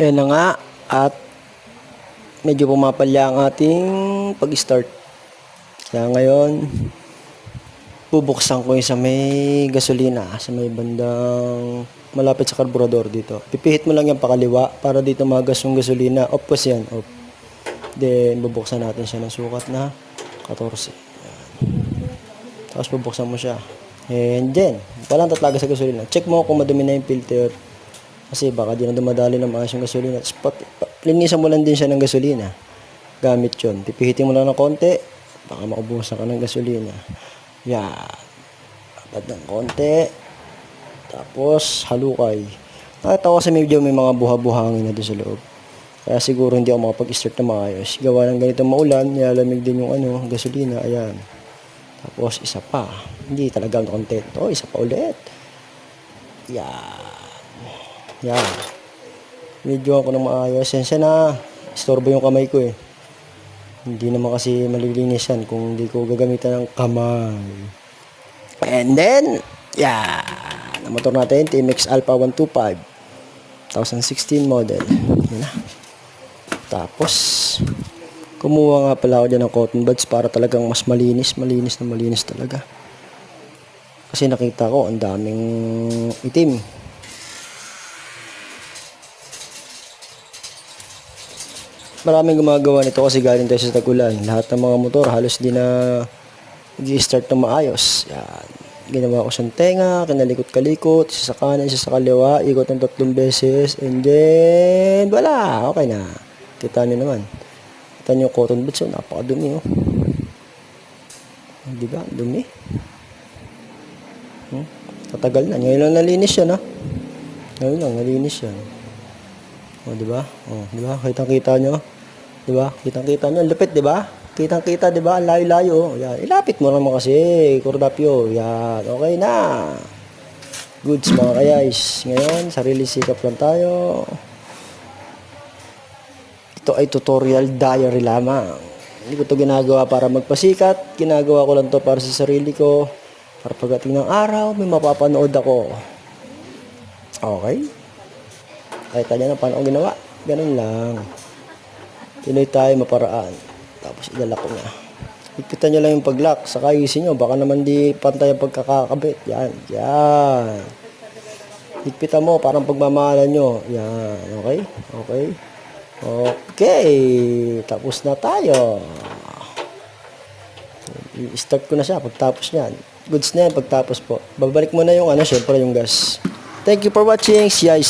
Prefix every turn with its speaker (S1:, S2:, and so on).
S1: Ayan na nga. At medyo pumapalya ang ating pag-start. Kaya ngayon, bubuksan ko yung sa may gasolina, sa may bandang malapit sa karburador dito. Pipihit mo lang yung pakaliwa para dito magas yung gasolina. Off kasi yan, off. Then, bubuksan natin siya ng sukat na 14. Ayan. Tapos bubuksan mo siya. And then, walang tatlaga sa gasolina. Check mo kung madumi na yung filter. Kasi baka di na dumadali ng maayos yung gasolina. Linisan mo lang din siya ng gasolina. Gamit yun. Pipihitin mo lang ng konti. Baka makabuhusan ka ng gasolina. Yan. Abad ng konti. Tapos, halukay. Nakita ko sa medyo may mga buha-buhangin na doon sa loob. Kaya siguro hindi ako makapag-start na maayos. Gawa ng ganito maulan, nilalamig din yung ano, gasolina. Ayan. Tapos, isa pa. Hindi talaga ako kontento. Isa pa ulit. Yan. Yan. Medyo ako ng maayos. Sensya na. Istorbo yung kamay ko eh. Hindi naman kasi malilinis yan kung hindi ko gagamitan ng kamay. And then, yan. Ang motor natin, TMX Alpha 125. 2016 model. Yan na. Tapos, kumuha nga pala ako dyan ng cotton buds para talagang mas malinis, malinis na malinis talaga. Kasi nakita ko, ang daming itim. Maraming gumagawa nito kasi galing tayo sa tagulan. Lahat ng mga motor halos di na nag-start na maayos. Yan. Ginawa ko siyang tenga, kinalikot-kalikot, isa sa kanan, isa sa kaliwa, ikot ng tatlong beses, and then, wala, okay na. Kita niyo naman. Kita niyo yung cotton buds, oh, napakadumi, oh. Di ba? Dumi. Hmm? Tatagal na. Ngayon lang nalinis yan, ha? Ngayon lang, nalinis yan. O, di ba? O, di ba? Kitang-kita nyo. Di ba? Kitang-kita nyo. Lupit, di ba? Kitang-kita, di ba? Ang layo-layo. Yan. Ilapit mo naman kasi, Kordapyo. Yan. Okay na. Goods, mga kayais. Ngayon, sarili sikap lang tayo. Ito ay tutorial diary lamang. Hindi ko to ginagawa para magpasikat. Ginagawa ko lang to para sa sarili ko. Para pagdating ng araw, may mapapanood ako. Okay? Kahit niya na paano ko ginawa. Ganun lang. Pinoy tayo maparaan. Tapos idala ko na. Higpitan nyo lang yung pag-lock. Saka ayusin nyo. Baka naman di pantay ang pagkakakabit. Yan. Yan. Higpitan mo. Parang pagmamahalan nyo. Yan. Okay? Okay? Okay. Tapos na tayo. I-start ko na siya pagtapos niyan. Goods na yan pagtapos po. Babalik mo na yung ano, syempre yung gas. Thank you for watching. See you